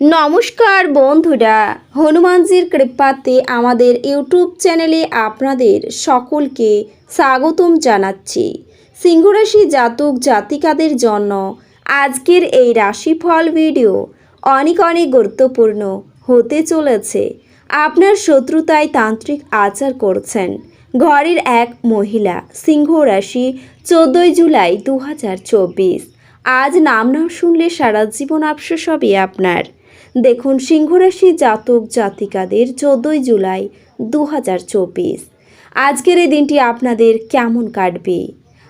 নমস্কার বন্ধুরা, হনুমানজির কৃপাতে আমাদের ইউটিউব চ্যানেলে আপনাদের সকলকে স্বাগতম জানাচ্ছি। সিংহরাশি জাতক জাতিকাদের জন্য আজকের এই রাশিফল ভিডিও অনেক অনেক গুরুত্বপূর্ণ হতে চলেছে। আপনার শত্রুতায় তান্ত্রিক আচার করছেন ঘরের এক মহিলা সিংহ রাশি চোদ্দোই জুলাই দু হাজার চব্বিশ। আজ নাম না শুনলে সারা জীবন আফসোস হবে আপনার। দেখুন সিংহরাশি জাতক জাতিকাদের চোদ্দোই জুলাই দু হাজার চব্বিশ। আজকের এই দিনটি আপনাদের কেমন কাটবে?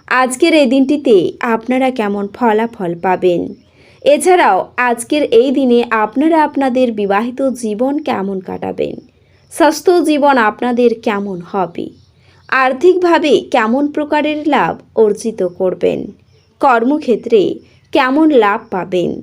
আজকের এই দিনটিতে আপনারা কেমন ফলাফল পাবেন? এছাড়াও আজকের এই দিনে আপনারা আপনাদের বিবাহিত জীবন কেমন কাটাবেন? স্বাস্থ্য জীবন আপনাদের কেমন হবে? আর্থিকভাবে কেমন প্রকারের লাভ অর্জিত করবেন? কর্মক্ষেত্রে কেমন লাভ পাবেন?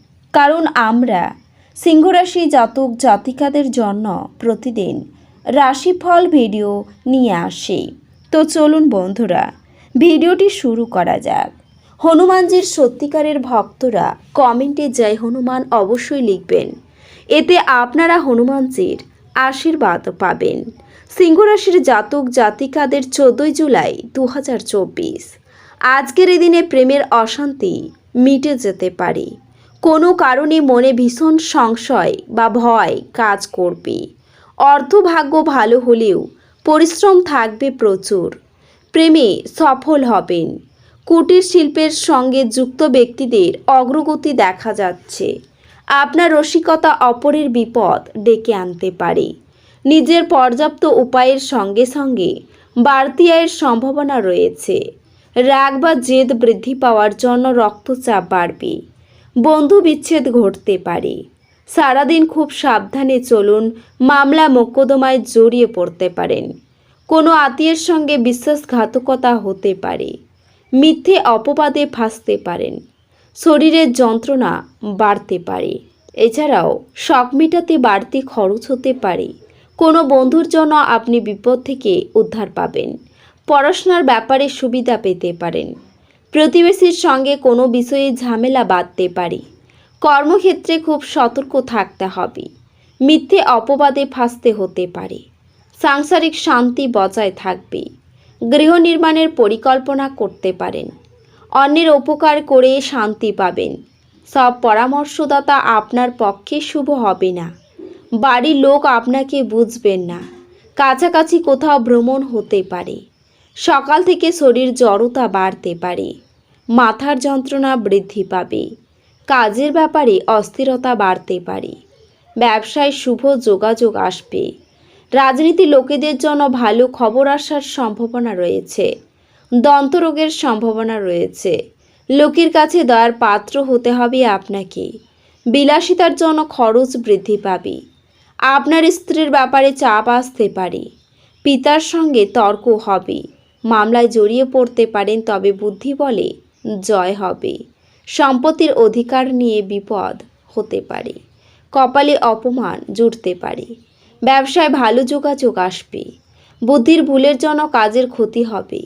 কারণ আমরা সিংহরাশি জাতক জাতিকাদের জন্য প্রতিদিন রাশিফল ভিডিও নিয়ে আসি। তো চলুন বন্ধুরা, ভিডিওটি শুরু করা যাক। হনুমানজির সত্যিকারের ভক্তরা কমেন্টে জয় হনুমান অবশ্যই লিখবেন। এতে আপনারা হনুমানজির আশীর্বাদ পাবেন। সিংহরাশির জাতক জাতিকাদের চোদ্দোই জুলাই দু হাজার চব্বিশ। আজকের এই দিনে প্রেমের অশান্তি মিটে যেতে পারে। কোনো কারণে মনে ভীষণ সংশয় বা ভয় কাজ করবে। অর্থভাগ্য ভালো হলেও পরিশ্রম থাকবে প্রচুর। প্রেমে সফল হবেন। কুটির শিল্পের সঙ্গে যুক্ত ব্যক্তিদের অগ্রগতি দেখা যাচ্ছে। আপনার রসিকতা অপরের বিপদ ডেকে আনতে পারে। নিজের পর্যাপ্ত উপায়ের সঙ্গে সঙ্গে বাড়তি আয়ের সম্ভাবনা রয়েছে। রাগ বা জেদ বৃদ্ধি পাওয়ার জন্য রক্তচাপ বাড়বে। বন্ধু বিচ্ছেদ ঘটতে পারে। সারাদিন খুব সাবধানে চলুন, মামলা মোকদ্দমায় জড়িয়ে পড়তে পারেন। কোনো আত্মীয়ের সঙ্গে বিশ্বাসঘাতকতা হতে পারে। মিথ্যে অপবাদে ফাঁসতে পারেন। শরীরের যন্ত্রণা বাড়তে পারে। এছাড়াও শখ মেটাতে বাড়তি খরচ হতে পারে। কোনো বন্ধুর জন্য আপনি বিপদ থেকে উদ্ধার পাবেন। পড়াশোনার ব্যাপারে সুবিধা পেতে পারেন। প্রতিবেশীর সঙ্গে কোনো বিষয়ে ঝামেলা বাঁধতে পারে। কর্মক্ষেত্রে খুব সতর্ক থাকতে হবে। মিথ্যে অপবাদে ফাঁসতে হতে পারে। সাংসারিক শান্তি বজায় থাকবে। গৃহ নির্মাণের পরিকল্পনা করতে পারেন। অন্যের উপকার করে শান্তি পাবেন। সব পরামর্শদাতা আপনার পক্ষে শুভ হবে না। বাড়ির লোক আপনাকে বুঝবেন না। কাছাকাছি কোথাও ভ্রমণ হতে পারে। সকাল থেকে শরীর জড়তা বাড়তে পারে। মাথার যন্ত্রণা বৃদ্ধি পাবে। কাজের ব্যাপারে অস্থিরতা বাড়তে পারে। ব্যবসায় শুভ যোগাযোগ আসবে। রাজনীতি লোকেদের জন্য ভালো খবর আসার সম্ভাবনা রয়েছে। দন্তরোগের সম্ভাবনা রয়েছে। লোকের কাছে দয়ার পাত্র হতে হবে আপনাকে। বিলাসিতার জন্য খরচ বৃদ্ধি পাবে। আপনার স্ত্রীর ব্যাপারে চাপ আসতে পারে। পিতার সঙ্গে তর্ক হবে। মামলায় জড়িয়ে পড়তে পারেন তবে বুদ্ধি বলে জয় হবে। সম্পত্তির অধিকার নিয়ে বিপদ হতে পারে। কপালে অপমান জুটতে পারে। ব্যবসায় ভালো যোগাযোগ আসবে। বুদ্ধির ভুলের জন্য কাজের ক্ষতি হবে।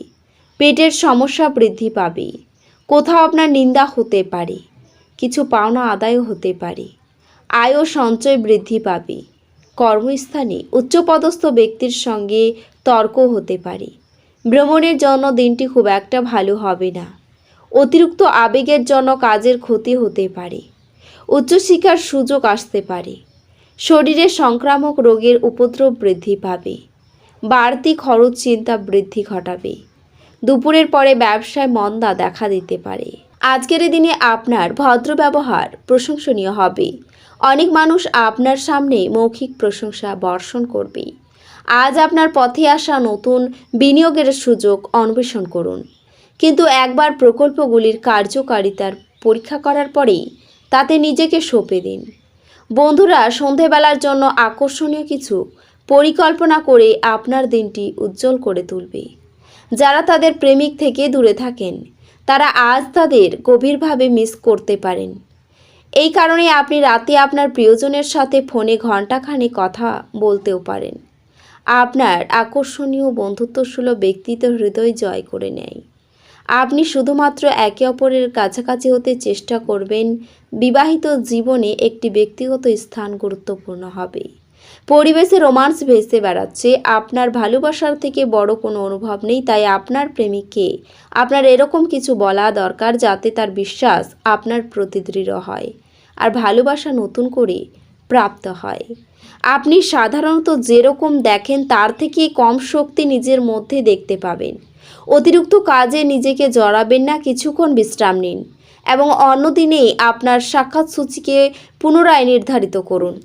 পেটের সমস্যা বৃদ্ধি পাবে। কোথাও আপনার নিন্দা হতে পারে। কিছু পাওনা আদায়ও হতে পারে। আয় ও সঞ্চয় বৃদ্ধি পাবে। কর্মস্থানে উচ্চপদস্থ ব্যক্তির সঙ্গে তর্ক হতে পারে। ভ্রমণের জন্য দিনটি খুব একটা ভালো হবে না। অতিরিক্ত আবেগের জন্য কাজের ক্ষতি হতে পারে। উচ্চশিক্ষার সুযোগ আসতে পারে। শরীরে সংক্রামক রোগের উপদ্রব বৃদ্ধি পাবে। বাড়তি খরচ চিন্তা বৃদ্ধি ঘটাবে। দুপুরের পরে ব্যবসায় মন্দা দেখা দিতে পারে। আজকের দিনে আপনার ভদ্র ব্যবহার প্রশংসনীয় হবে। অনেক মানুষ আপনার সামনে মৌখিক প্রশংসা বর্ষণ করবে। আজ আপনার পথে আসা নতুন বিনিয়োগের সুযোগ অন্বেষণ করুন। কিন্তু একবার প্রকল্পগুলির কার্যকারিতার পরীক্ষা করার পরেই তাতে নিজেকে সঁপে দিন। বন্ধুরা, সন্ধেবেলার জন্য আকর্ষণীয় কিছু পরিকল্পনা করে আপনার দিনটি উজ্জ্বল করে তুলবে। যারা তাদের প্রেমিক থেকে দূরে থাকেন, তারা আজ তাদের গভীরভাবে মিস করতে পারেন। এই কারণে আপনি রাতে আপনার প্রিয়জনের সাথে ফোনে ঘণ্টাখানে কথা বলতেও পারেন। আপনার আকর্ষণীয় বন্ধুত্বসুলভ ব্যক্তিত্ব হৃদয় জয় করে নেয়। আপনি শুধুমাত্র একে অপরের কাছাকাছি হতে চেষ্টা করবেন, বিবাহিত জীবনে একটি ব্যক্তিগত স্থান গুরুত্বপূর্ণ হবে। পরিবেশে রোমান্স ভেসে বেড়াচ্ছে, আপনার ভালোবাসার থেকে বড় কোনো অনুভব নেই, তাই আপনার প্রেমিককে আপনার এরকম কিছু বলা দরকার যাতে তার বিশ্বাস আপনার প্রতি দৃঢ় হয়। আর ভালোবাসা নতুন করে প্রাপ্ত হয়। আপনি সাধারণত যেরকম দেখেন, তার থেকে কম শক্তি নিজের মধ্যে দেখতে পাবেন। অতিরিক্ত কাজে নিজেকে জড়াবেন না, কিছুক্ষণ বিশ্রাম নিন এবং অন্য দিনে আপনার সাক্ষাৎ সূচিকে পুনরায় নির্ধারিত করুন।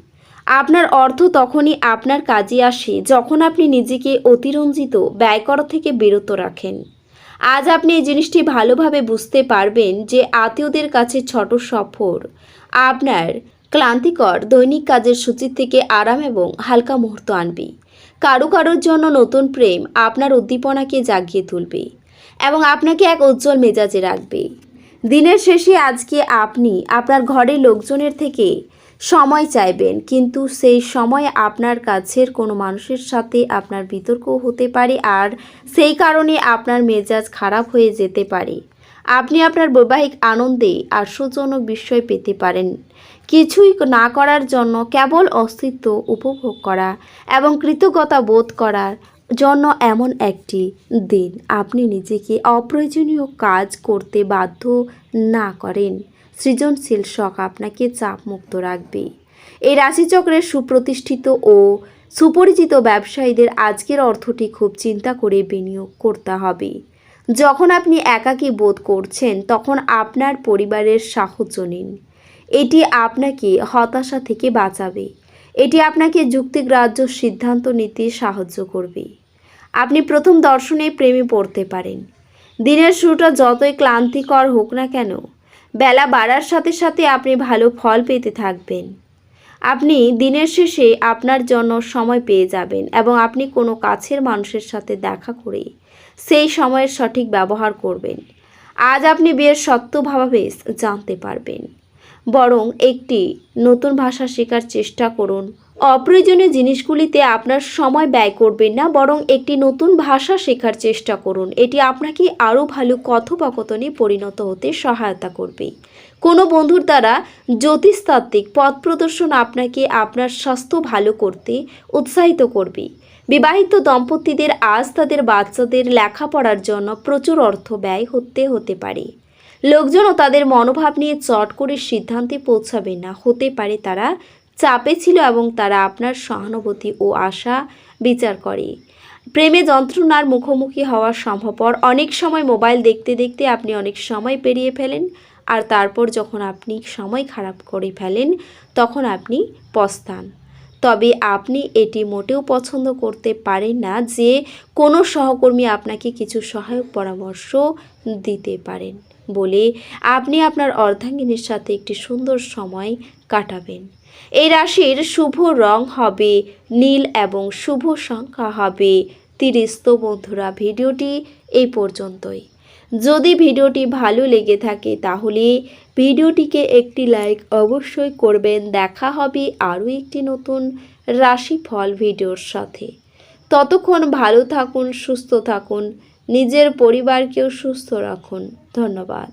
আপনার অর্থ তখনই আপনার কাজে আসে যখন আপনি নিজেকে অতিরঞ্জিত ব্যয় করা থেকে বিরত রাখেন। আজ আপনি এই জিনিসটি ভালোভাবে বুঝতে পারবেন যে আত্মীয়দের কাছে ছোট সফর, আপনার ক্লান্তিকর দৈনিক কাজের সূচি থেকে আরাম এবং হালকা মুহূর্ত আনবে। কারও কারোর জন্য নতুন প্রেম আপনার উদ্দীপনাকে জাগিয়ে তুলবে এবং আপনাকে এক উজ্জ্বল মেজাজে রাখবে। দিনের শেষে আজকে আপনি আপনার ঘরের লোকজনের থেকে সময় চাইবেন, কিন্তু সেই সময় আপনার কাছের কোনো মানুষের সাথে আপনার বিতর্ক হতে পারে আর সেই কারণে আপনার মেজাজ খারাপ হয়ে যেতে পারে। আপনি আপনার বৈবাহিক আনন্দে আশ্চর্যজনক বিষয় পেতে পারেন। কিছুই না করার জন্য কেবল অস্তিত্ব উপভোগ করা এবং কৃতজ্ঞতা বোধ করার জন্য এমন একটি দিন। আপনি নিজেকে অপ্রয়োজনীয় কাজ করতে বাধ্য না করেন। সৃজনশীল শখ আপনাকে চাপমুক্ত রাখবে। এই রাশিচক্রের সুপ্রতিষ্ঠিত ও সুপরিচিত ব্যবসায়ীদের আজকের অর্থটি খুব চিন্তা করে বিনিয়োগ করতে হবে। যখন আপনি একাকী বোধ করছেন, তখন আপনার পরিবারের সাহায্য নিন। এটি আপনাকে হতাশা থেকে বাঁচাবে। এটি আপনাকে যুক্তিগ্রাহ্য সিদ্ধান্ত নিতে সাহায্য করবে। আপনি প্রথম দর্শনে প্রেমে পড়তে পারেন। দিনের শুরুটা যতই ক্লান্তিকর হোক না কেন, বেলা বাড়ার সাথে সাথে আপনি ভালো ফল পেতে থাকবেন। আপনি দিনের শেষে আপনার জন্য সময় পেয়ে যাবেন এবং আপনি কোনো কাছের মানুষের সাথে দেখা করে সেই সময়ের সঠিক ব্যবহার করবেন। আজ আপনি বিয়ের সত্যভাবাবেশ জানতে পারবেন। বরং একটি নতুন ভাষা শেখার চেষ্টা করুন। অপ্রয়োজনীয় জিনিসগুলিতে আপনার সময় ব্যয় করবেন না, বরং একটি নতুন ভাষা শেখার চেষ্টা করুন। এটি আপনাকে আরও ভালো কথোপকথনে পরিণত হতে সহায়তা করবে। কোনো বন্ধুর দ্বারা জ্যোতিষতাত্ত্বিক পথ প্রদর্শন আপনাকে আপনার স্বাস্থ্য ভালো করতে উৎসাহিত করবে। বিবাহিত দম্পতিদের আজ তাদের বাচ্চাদের লেখাপড়ার জন্য প্রচুর অর্থ ব্যয় হতে হতে পারে। লোকজনও তাদের মনোভাব নিয়ে চট করে সিদ্ধান্তে পৌঁছাবে না। হতে পারে তারা চাপে ছিল এবং তারা আপনার সহানুভূতি ও আশা বিচার করে। প্রেমে যন্ত্রণার মুখোমুখি হওয়ার সম্ভবপর অনেক সময় মোবাইল দেখতে দেখতে আপনি অনেক সময় পেরিয়ে ফেলেন আর তারপর যখন আপনি সময় খারাপ করে ফেলেন, তখন আপনি পস্তান। তবে আপনি এটি মোটেও পছন্দ করতে পারেন না যে কোনো সহকর্মী আপনাকে কিছু সহায়ক পরামর্শ দিতে পারেন। বলে আপনি আপনার অর্ধাঙ্গিনীর সাথে একটি সুন্দর সময় কাটাবেন। এই রাশির শুভ রং হবে নীল এবং শুভ সংখ্যা হবে তিরিশ। তো বন্ধুরা, ভিডিওটি এই পর্যন্তই। যদি ভিডিওটি ভালো লেগে থাকে তাহলে ভিডিওটিকে একটি লাইক অবশ্যই করবেন। দেখা হবে আরও একটি নতুন রাশিফল ভিডিওর সাথে। ততক্ষণ ভালো থাকুন, সুস্থ থাকুন, নিজের পরিবারকেও সুস্থ রাখুন। ধন্যবাদ।